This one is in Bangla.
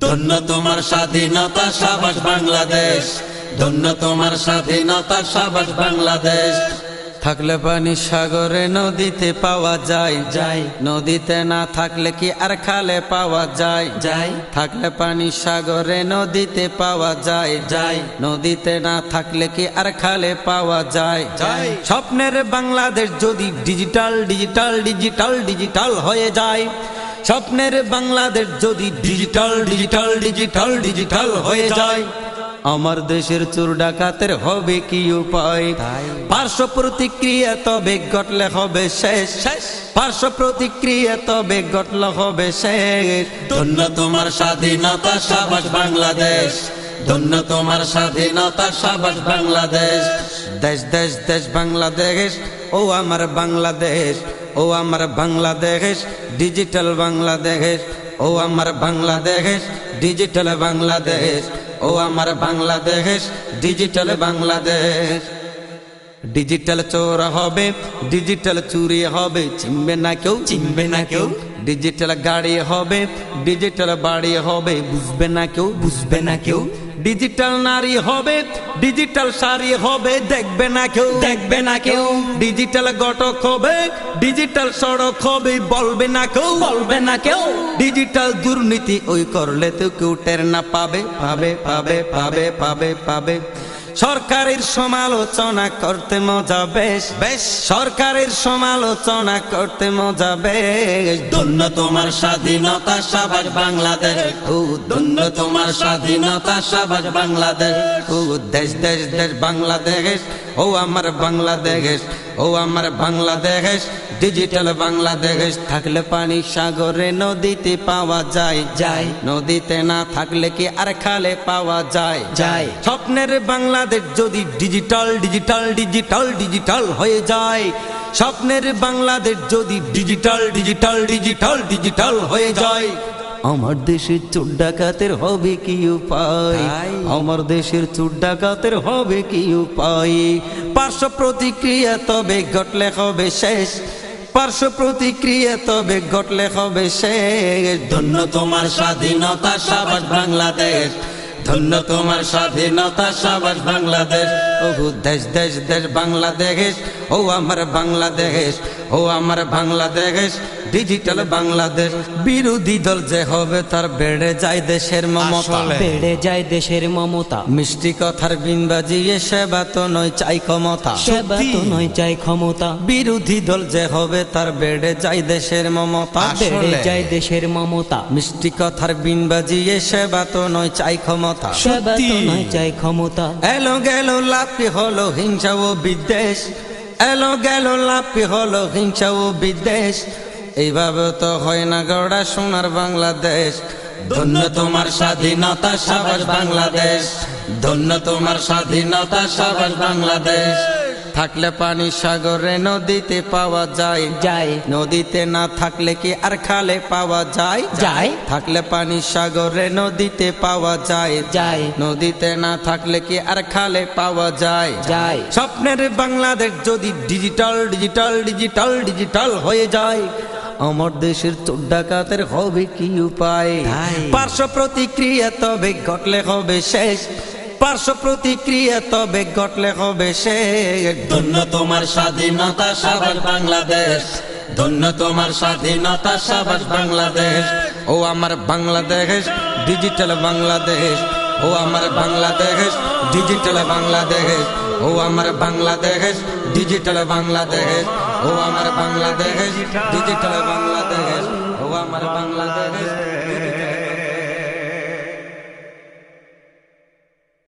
ধন্য তোমার স্বাধীনতা সাবাস বাংলাদেশ। ধন্য তোমার স্বাধীনতা সাবাস বাংলাদেশ। থাকলে পানি সাগরে, নদীতে পাওয়া যায় যায়। নদীতে না থাকলে কি আর খালে পাওয়া যায় যায়। থাকলে পানি সাগরে, নদীতে পাওয়া যায় যায়। নদীতে না থাকলে কি আর খালে পাওয়া যায় যায়। স্বপ্নের বাংলাদেশ যদি ডিজিটাল ডিজিটাল ডিজিটাল ডিজিটাল হয়ে যায় স্বপ্নের বাংলাদেশ যদি ডিজিটাল ডিজিটাল ডিজিটাল ডিজিটাল হয়ে যায় আমার দেশের চোর ডাকাতের হবে কি উপায়? পার্শ্ব প্রতিক্রিয়া তবে ঘটলে হবে শেষ শেষ। পার্শ্ব প্রতিক্রিয়া তবে ঘটলে হবে শেষ। ধন্য তোমার স্বাধীনতা সাবাস বাংলাদেশ। ধন্য তোমার স্বাধীনতা সাবাস বাংলাদেশ। দেশ দেশ দেশ বাংলাদেশ ও আমার বাংলাদেশ। ও আমার বাংলাদেশ ডিজিটাল বাংলাদেশ। ও আমার বাংলাদেশ ডিজিটাল বাংলাদেশ। ও আমার বাংলাদেশ ডিজিটাল বাংলাদেশ। ডিজিটাল চোর হবে ডিজিটাল চুরি হবে চিনবে না কেউ চিনবে না কেউ। ডিজিটাল গাড়ি হবে ডিজিটাল বাড়ি হবে বুঝবে না কেউ বুঝবে না কেউ। ডিজিটাল নারী হবে ডিজিটাল শাড়ি হবে দেখবে না কেউ। দেখবে না কেউ। ডিজিটাল ঘটক হবে ডিজিটাল সড়ক হবে বলবে না কেউ। বলবে না কেউ। ডিজিটাল দুর্নীতি ওই করলে তো কেউ টের না পাবে। পাবে পাবে পাবে পাবে পাবে। সরকারের সমালোচনা করতে মজা বেশ বেশ। সরকারের সমালোচনা করতে মজা বেশ। ধন্য তোমার স্বাধীনতা সাবাস বাংলাদেশ। ও ধন্য তোমার স্বাধীনতা সাবাস বাংলাদেশ। দেশ দেশ দেশ বাংলাদেশ। ও আমার বাংলাদেশ। ও আমার বাংলাদেশ। ডিজিটাল বাংলাদেশ থাকলে পানি সাগরে নদীতে পাওয়া যায়। যায়। নদীতে না থাকলে কি আর খালে পাওয়া যায়? যায়। স্বপ্নের বাংলাদেশ যদি ডিজিটাল ডিজিটাল ডিজিটাল ডিজিটাল হয়ে যায় স্বপ্নের বাংলাদেশ যদি ডিজিটাল ডিজিটাল ডিজিটাল ডিজিটাল হয়ে যায় আমার দেশের চোর ডাকাতের হবে কি উপায়? আমার দেশের চোর ডাকাতের হবে কি উপায়? পার্শ্ব প্রতিক্রিয়া তবে ঘটলে হবে শেষ। পার্শ্ব প্রতিক্রিয়া তবে ঘটলে হবে শেষ। ধন্য তোমার স্বাধীনতা, সাবাস বাংলাদেশ। ধন্য তোমার স্বাধীনতা, সাবাস বাংলাদেশ। ও দেশ দেশ দেশ, বাংলাদেশ। ও আমার বাংলাদেশ। ও আমার বাংলাদেশ। ডিজিটাল বাংলাদেশ বিরোধী দল যে হবে তার বেড়ে যায় দেশের মমতা। বেড়ে যায় দেশের মমতা। মিষ্টি কথার বিন বাজিয়ে সেবা তো নয় চাই ক্ষমতা। সেবা তো নয় চাই ক্ষমতা। বিরোধী দল যে হবে তার বেড়ে যায় দেশের মমতা। বেড়ে যায় দেশের মমতা। মিষ্টি কথার বিন বাজিয়ে সেবা তো নয় চাই ক্ষমতা। সেবা তো নয় চাই ক্ষমতা। এলো গেল লাপি হলো হিংসা ও বিদ্বেষ। এলো গেল লাপি হলো হিংসা ও বিদ্বেষ। এইভাবে তো হয় না গড়া সোনার বাংলাদেশ। ধন্য তোমার স্বাধীনতা সাবাস বাংলাদেশ। ধন্য তোমার স্বাধীনতা সাবাস বাংলাদেশ। থাকলে পানি সাগরে নদীতে পাওয়া যায়। যায়। নদীতে না থাকলে কি আর খালে পাওয়া যায়? যায়। থাকলে পানি সাগরে নদীতে পাওয়া যায়। যায়। নদীতে না থাকলে কি আর খালে পাওয়া যায়? যায়। স্বপ্নের বাংলাদেশ যদি ডিজিটাল ডিজিটাল ডিজিটাল ডিজিটাল হয়ে যায় আমার দেশের চোর ডাকাতের হবে কি উপায়? পার্শ্ব প্রতিক্রিয়া তবে ঘটলে হবে শেষ। পার্শ্ব প্রতিক্রিয়া তবে ঘটলে হবে শেষ। ধন্য তোমার স্বাধীনতা সাবাস বাংলাদেশ। ধন্য তোমার স্বাধীনতা সাবাস বাংলাদেশ। ও আমার বাংলাদেশ ডিজিটাল বাংলাদেশ। ও আমার বাংলাদেশ ডিজিটাল বাংলাদেশ। ও আমার বাংলাদেশ ডিজিটাল বাংলাদেশ। ও আমার বাংলাদেশ ডিজিটাল বাংলাদেশ। ও আমার বাংলাদেশ